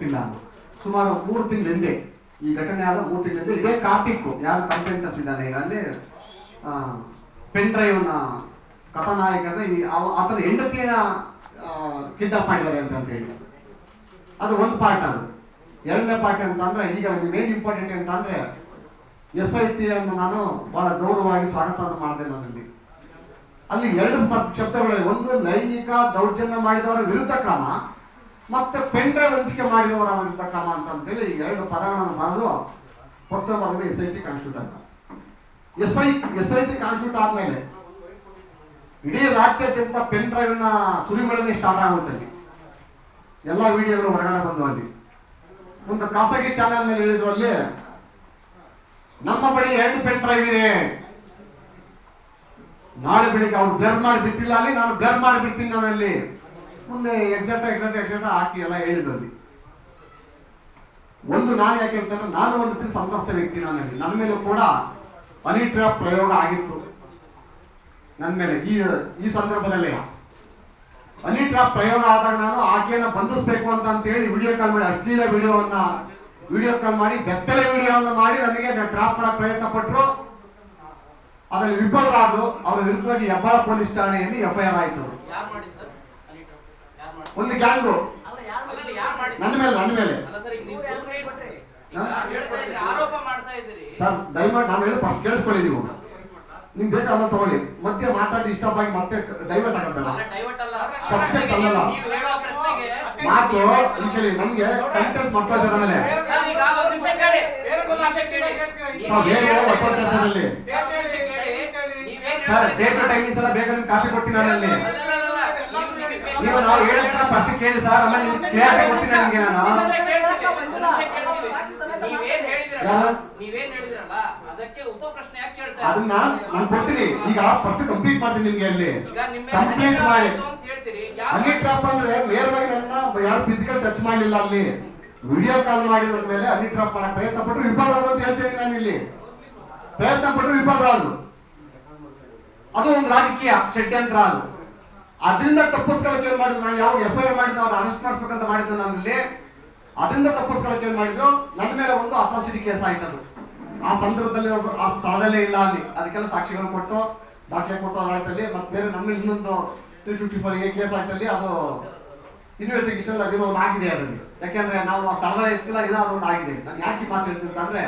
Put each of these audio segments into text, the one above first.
ಹುಟ್ಟಿಲ್ಲ ಅಂತ ಸುಮಾರು ಮೂರು ತಿಂಗಳ ಹಿಂದೆ ಈ ಘಟನೆ ಆದ ಮೂರು ತಿಂಗಳ ಹಿಂದೆ ಇದೇ ಕಾರ್ತಿಕ್ ಯಾರು ಕಂಟೆಂಟಸ್ ಇದ್ದಾನೆ ಈಗ ಅಲ್ಲಿ ಪೆನ್ ಡ್ರೈವ್ನ ಕಥಾನಾಯಕ ಈ ಆತನ ಹೆಂಡತಿಯ ಕಿಡ್ನಾಪ್ ಮಾಡಿದ್ದಾರೆ ಅಂತ ಅಂತ ಹೇಳಿ. ಅದು ಒಂದು ಪಾರ್ಟ್ ಅದು. ಎರಡನೇ ಪಾರ್ಟ್ ಅಂತ ಅಂದ್ರೆ ಈಗ ಮೇನ್ ಇಂಪಾರ್ಟೆಂಟ್ ಅಂತ ಅಂದ್ರೆ ಎಸ್ ಐ ಟಿ ಅನ್ನು ನಾನು ಬಹಳ ಗೌರವವಾಗಿ ಸ್ವಾಗತವನ್ನು ಮಾಡಿದೆ ನನ್ನಲ್ಲಿ. ಅಲ್ಲಿ ಎರಡು ಶಬ್ದಗಳಲ್ಲಿ ಒಂದು ಲೈಂಗಿಕ ದೌರ್ಜನ್ಯ ಮಾಡಿದವರ ವಿರುದ್ಧ ಕ್ರಮ ಮತ್ತೆ ವಿರುದ್ಧ ಕ್ರಮ ಅಂತ ಹೇಳಿ ಈ ಎರಡು ಪದಗಳನ್ನು ಬರೆದು ಕೊತ್ತ ಬರೆದು ಎಸ್ ಐ ಟಿ ಕಾನ್ಸ್ಟಿಟ್ಯೂಟ್ ಅಂತ S I S I T constitute ಆದ್ಮೇಲೆ ಇಡೀ ರಾಜ್ಯಾದ್ಯಂತ ಪೆನ್ ಡ್ರೈವ್ನ ಸುರಿಮಳೆನೇ ಸ್ಟಾರ್ಟ್ ಆಗುತ್ತದೆ ಎಲ್ಲ ವಿಡಿಯೋಗಳು ಹೊರಗಡೆ ಬಂದು ಅಲ್ಲಿ. ಒಂದು ಖಾಸಗಿ ಚಾನೆಲ್ನಲ್ಲಿ ಹೇಳಿದ್ರು ಅಲ್ಲಿ, ನಮ್ಮ ಬಳಿ ಎರಡು ಪೆನ್ ಡ್ರೈವ್ ಇದೆ. ನಾಳೆ ಬೆಳಿಗ್ಗೆ ಅವ್ರು ಬ್ಲರ್ ಮಾಡಿ ಬಿಟ್ಟಿಲ್ಲ ಅಲ್ಲಿ, ನಾನು ಬ್ಲರ್ ಮಾಡಿ ಬಿಡ್ತೀನಿ ನಾನಲ್ಲಿ. ಮುಂದೆ ಎಕ್ಸಾಕ್ಟ್ ಎಕ್ಸಾಕ್ಟ್ ಎಕ್ಸಾಕ್ಟ್ ಹಾಕಿ ಎಲ್ಲ ಹೇಳಿದ್ರು ಅಲ್ಲಿ ಒಂದು ನಾನು ಯಾಕೆ ಹೇಳ್ತಾರೆ ನಾನು ಒಂದು ರೀತಿ ಸಂತ್ರಸ್ತ ವ್ಯಕ್ತಿ ನಾನಲ್ಲಿ ನನ್ನ ಮೇಲೂ ಕೂಡ ಹನಿ ಟ್ರ್ಯಾಪ್ ಪ್ರಯೋಗ ಆಗಿತ್ತು. ನನ್ನ ಮೇಲೆ, ಈ ಈ ಸಂದರ್ಭದಲ್ಲಿ ಹನಿ ಟ್ರ್ಯಾಪ್ ಪ್ರಯೋಗ ಆದಾಗ ನಾನು ಆಕೆಯನ್ನು ಬಂಧಿಸಬೇಕು ಅಂತ ಅಂತ ಹೇಳಿ ವಿಡಿಯೋ ಕಾಲ್ ಮಾಡಿ, ಅಶ್ಲೀಲ ವಿಡಿಯೋವನ್ನ ವಿಡಿಯೋ ಕಾಲ್ ಮಾಡಿ, ಬೆತ್ತಲೆ ವಿಡಿಯೋವನ್ನು ಮಾಡಿ ನನಗೆ ಟ್ರಾಪ್ ಮಾಡಕ್ ಪ್ರಯತ್ನ ಪಟ್ಟರು ಅದರಲ್ಲಿ ವಿಫಲರಾದ್ರು. ಅವರ ವಿರುದ್ಧವಾಗಿ ಹೆಬ್ಬಾಳ ಪೊಲೀಸ್ ಠಾಣೆಯಲ್ಲಿ ಎಫ್ಐಆರ್ ಆಯ್ತು ಅದು. ಯಾರ್ ಮಾಡಿದ್ ಸರ್ ಅಲ್ಲಿ ಯಾರ್ ಮಾಡಿದ್? ಒಂದು ಗ್ಯಾಂಗ್? ನನ್ನ ಮೇಲೆ ನನ್ನ ಮೇಲೆ. ಅಲ್ಲ ಸರ್, ದಯಮಾಡಿ ನಾನು ಹೇಳಿ ಫಸ್ಟ್ ಕೇಳಿಸ್ಕೊಳ್ಳಿ ನೀವು. ನಿಮ್ಗೆ ಬೇಕಾದ್ರೆ ತಗೊಳ್ಳಿ. ಮತ್ತೆ ಮಾತಾಡಿ ಡಿಸ್ಟರ್ಬ್ ಆಗಿ ಮತ್ತೆ ಡೈವರ್ಟ್ ಆಗಬೇಡ ಸಬ್ಜೆಕ್ಟ್ ಅಲ್ಲ, ಅಲ್ಲಲ್ಲ. ಮಾತು ಈ ಕೇಳಿ ನಮ್ಗೆ ಕಂಟೆಸ್ಟ್ ಮಾಡ್ತಾ ಇದ್ದಾರೆ ಆಮೇಲೆ. ಸರ್, ಡೇಟ್ ಟೈಮಿಂಗ್ಸ್ ಎಲ್ಲ ಬೇಕಾದ್ರೆ ಕಾಪಿ ಕೊಡ್ತೀನಿ ನಾನು ಅಲ್ಲ. ನೀವು- ನೀವು ಹೇಳಿದ್ರೆ ಫಸ್ಟ್ ಕೇಳಿ ಸರ್ ಆಮೇಲೆ ನಿಮ್ಗೆ ಕ್ಲಿಯರ್ ಕೊಡ್ತೀನಿ ನಿಮಗೆ ನಾನು. ನೀವೇನ್ ಹೇಳಿದ್ರಲ್ಲ ಅದಕ್ಕೆ ಉಪ ಪ್ರಶ್ನೆ ಯಾಕೆ ಕೇಳ್ತಾ ಅದನ್ನ ನಾನು ಕೊಡ್ತೀನಿ. ಈಗ ಫಸ್ಟ್ ಕಂಪ್ಲೀಟ್ ಮಾಡ್ತೀನಿ ನಿಮ್ಗೆ ಅಲ್ಲಿ. ಕಂಪ್ಲೀಟ್ ಮಾಡಿ. ಅಂತ ಹೇಳ್ತೀರಿ. ಯಾರು ಹನಿ ಟ್ರಾಪ್ ಅಂದ್ರೆ ನೇರವಾಗಿ ನನ್ನ ಯಾರು ಫಿಸಿಕಲ್ ಟಚ್ ಮಾಡಲಿಲ್ಲ ಅಲ್ಲಿ. ವಿಡಿಯೋ ಕಾಲ್ ಮಾಡಿದ ಮೇಲೆ ಹನಿ ಟ್ರಾಪ್ ಮಾಡಕ್ ಪ್ರಯತ್ನ ಪಟ್ಟರು ವಿಫಲರಾದ ಅಂತ ಹೇಳ್ತೀನಿ ನಾನು ಇಲ್ಲಿ. ಪ್ರಯತ್ನ ಪಟ್ಟರು ವಿಫಲರಾದ್ರು ಅದು ಒಂದು ರಾಜಕೀಯ ಷಡ್ಯಂತ್ರ ಅದು. ಅದರಿಂದ ತಪ್ಪಿಸ್ಕೊಳಕ್ಕೆ ಏನ್ ಮಾಡಿದ್ರು? ನಾನು ಯಾವ ಎಫ್ ಐ ಆರ್ ಮಾಡಿದ್ದೆ ಅವ್ರು ಅರೆಸ್ಟ್ ಮಾಡಿಸ್ಬೇಕಂತ ಮಾಡಿದ್ದು ನಾನು ಇಲ್ಲಿ ಅದರಿಂದ ತಪ್ಪಿಸ್ಕೊಳಕ್ಕೆ ಏನ್ ಮಾಡಿದ್ರು? ನನ್ನ ಮೇಲೆ ಒಂದು ಅಟ್ರಾಸಿಟಿ ಕೇಸ್ ಆಯ್ತು ಅದು. ಆ ಸಂದರ್ಭದಲ್ಲಿ ಆ ಸ್ಥಳದಲ್ಲೇ ಇಲ್ಲ ಅಲ್ಲಿ. ಅದಕ್ಕೆಲ್ಲ ಸಾಕ್ಷಿಗಳು ಕೊಟ್ಟು ದಾಖಲೆ ಕೊಟ್ಟು ಅದಾಯ್ತಲ್ಲಿ. ಮತ್ತೆ ಬೇರೆ ನಮ್ಮ ಇನ್ನೊಂದು three fifty four A case ಆಯ್ತಲ್ಲಿ. ಅದು ಇನ್ವೆಸ್ಟಿಗೇಷನ್ ಅದೇನೋ ಒಂದು ಆಗಿದೆ ಅದರಲ್ಲಿ. ಯಾಕೆಂದ್ರೆ ನಾವು ಆ ಸ್ಥಳದಲ್ಲಿ ಇರ್ತಿಲ್ಲ ಏನೋ ಅದೊಂದು ಆಗಿದೆ. ನಾನು ಯಾಕೆ ಮಾತು ಹೇಳ್ತೀನಿ ಅಂತಂದ್ರೆ,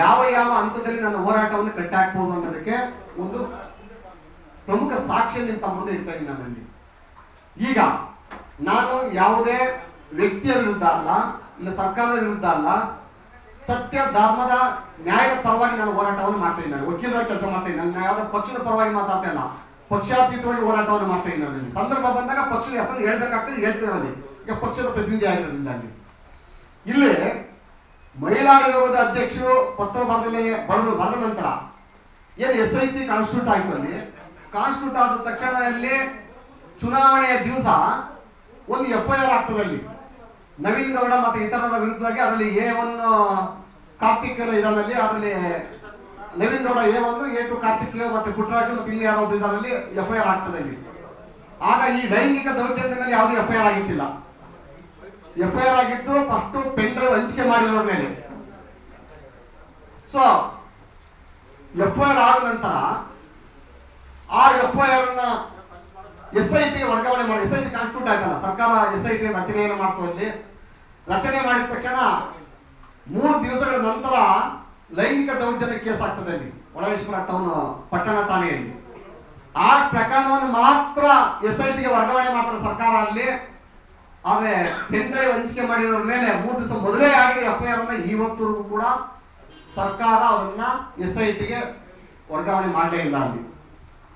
ಯಾವ ಯಾವ ಹಂತದಲ್ಲಿ ನನ್ನ ಹೋರಾಟವನ್ನು ಕಟ್ಟಾಕ್ಬೋದು ಅನ್ನೋದಕ್ಕೆ ಒಂದು ಸಾಕ್ಷಿ ನಿಮ್ಮ ತಮ್ಮ ಮುಂದೆ ಇಡ್ತಾ ಇದ್ದೀನಿ ನನ್ನಲ್ಲಿ. ಈಗ ನಾನು ಯಾವುದೇ ವ್ಯಕ್ತಿಯ ವಿರುದ್ಧ ಅಲ್ಲ, ಇಲ್ಲ ಸರ್ಕಾರದ ವಿರುದ್ಧ ಅಲ್ಲ, ಸತ್ಯ, ಧರ್ಮದ, ನ್ಯಾಯದ ಪರವಾಗಿ ನಾನು ಹೋರಾಟವನ್ನು ಮಾಡ್ತಾ ಇದ್ದೇನೆ. ವಕೀಲರ ಕೆಲಸ ಮಾಡ್ತಾ ಇದ್ದೀನಿ. ನಾನು ಯಾವುದೇ ಪಕ್ಷದ ಪರವಾಗಿ ಮಾತಾಡ್ತಾ ಇಲ್ಲ. ಪಕ್ಷಾತೀತವಾಗಿ ಹೋರಾಟವನ್ನು ಮಾಡ್ತಾ ಇದ್ದೀನಿ ನಾನಲ್ಲಿ ಸಂದರ್ಭ ಬಂದಾಗ ಪಕ್ಷದ ಹೆಸರು ಹೇಳ್ಬೇಕಾಗ್ತದೆ ಹೇಳ್ತೇನೆ ಅಲ್ಲಿ. ಈಗ ಪಕ್ಷದ ಪ್ರತಿನಿಧಿ ಆಗಿರೋದ್ರಿಂದ ಅಲ್ಲಿ ಇಲ್ಲಿ ಮಹಿಳಾ ಆಯೋಗದ ಅಧ್ಯಕ್ಷರು ಪತ್ರ ಬರೆದು, ಬರೆದ ನಂತರ ಏನು ಎಸ್ ಐ ಟಿ ಕಾನ್ಸ್ಟಿಟ್ಯೂಟ್ ಆಯ್ತು ಅಲ್ಲಿ? ಕಾನ್ಸ್ಟಿಟ್ಯೂಟ್ ಆದ ತಕ್ಷಣದಲ್ಲಿ ಚುನಾವಣೆಯ ದಿವಸ ಒಂದು ಎಫ್ ಐ ಆರ್ ಆಗ್ತದೆ ಅಲ್ಲಿ ನವೀನ್ ಗೌಡ ಮತ್ತೆ ಇತರರ ವಿರುದ್ಧವಾಗಿ ಅದರಲ್ಲಿ ಎ ಒನ್ ಕಾರ್ತಿಕ್ ಇದರಲ್ಲಿ ಅದರಲ್ಲಿ Naveen Gowda A one A two Karthik ಮತ್ತೆ ಪುಟ್ಟರಾಜು ಮತ್ತೆ ಇಲ್ಲಿ ಯಾರೋ ಇದರಲ್ಲಿ ಎಫ್ ಐ ಆರ್ ಆಗ್ತದೆ ಅಲ್ಲಿ ಆಗ ಈ ಲೈಂಗಿಕ ದೌರ್ಜನ್ಯದಲ್ಲಿ ಯಾವುದೇ ಎಫ್ ಐ ಆರ್ ಆಗಿತ್ತಿಲ್ಲ. ಎಫ್ ಐ ಆರ್ ಆಗಿದ್ದು ಫಸ್ಟ್ ಪೆನ್ ಡ್ರೈವ್ ಹಂಚಿಕೆ ಮಾಡಿರೋ ಮೇಲೆ. ಸೊ ಎಫ್ ಐ ಆರ್ ಆದ ನಂತರ ಆ ಎಫ್ ಐ ಆರ್ ಅನ್ನ ಎಸ್ ಐ ಟಿಗೆ ವರ್ಗಾವಣೆ ಮಾಡಿ ಎಸ್ ಐ ಟಿ ಕಾನ್ಸ್ಟಿಟ್ಯೂಟ್ ಆಯ್ತಲ್ಲ, ಸರ್ಕಾರ ಎಸ್ ಐ ಟಿ ರಚನೆಯನ್ನು ಮಾಡ್ತಾ ಇಲ್ಲಿ ರಚನೆ ಮಾಡಿದ ತಕ್ಷಣ ಮೂರು ದಿವಸಗಳ ನಂತರ ಲೈಂಗಿಕ ದೌರ್ಜನ್ಯ ಕೇಸ್ ಆಗ್ತದೆ ಅಲ್ಲಿ ಒಳವೇಶ್ವರ ಟೌನ್, ಪಟ್ಟಣ ಠಾಣೆಯಲ್ಲಿ. ಆ ಪ್ರಕರಣವನ್ನು ಮಾತ್ರ ಎಸ್ ಐ ಟಿಗೆ ವರ್ಗಾವಣೆ ಮಾಡ್ತಾರೆ ಸರ್ಕಾರ ಅಲ್ಲಿ. ಆದರೆ ಡ್ರೈವ್ ಹಂಚಿಕೆ ಮಾಡಿರೋ ಮೇಲೆ ಮೂರು ದಿವಸ ಮೊದಲೇ ಆಗಿ ಎಫ್ ಐ ಆರ್ ಅನ್ನ ಕೂಡ ಸರ್ಕಾರ ಅದನ್ನ ಎಸ್ ಐ ಟಿಗೆ ವರ್ಗಾವಣೆ ಮಾಡಲೇ ಇಲ್ಲ ಅಲ್ಲಿ.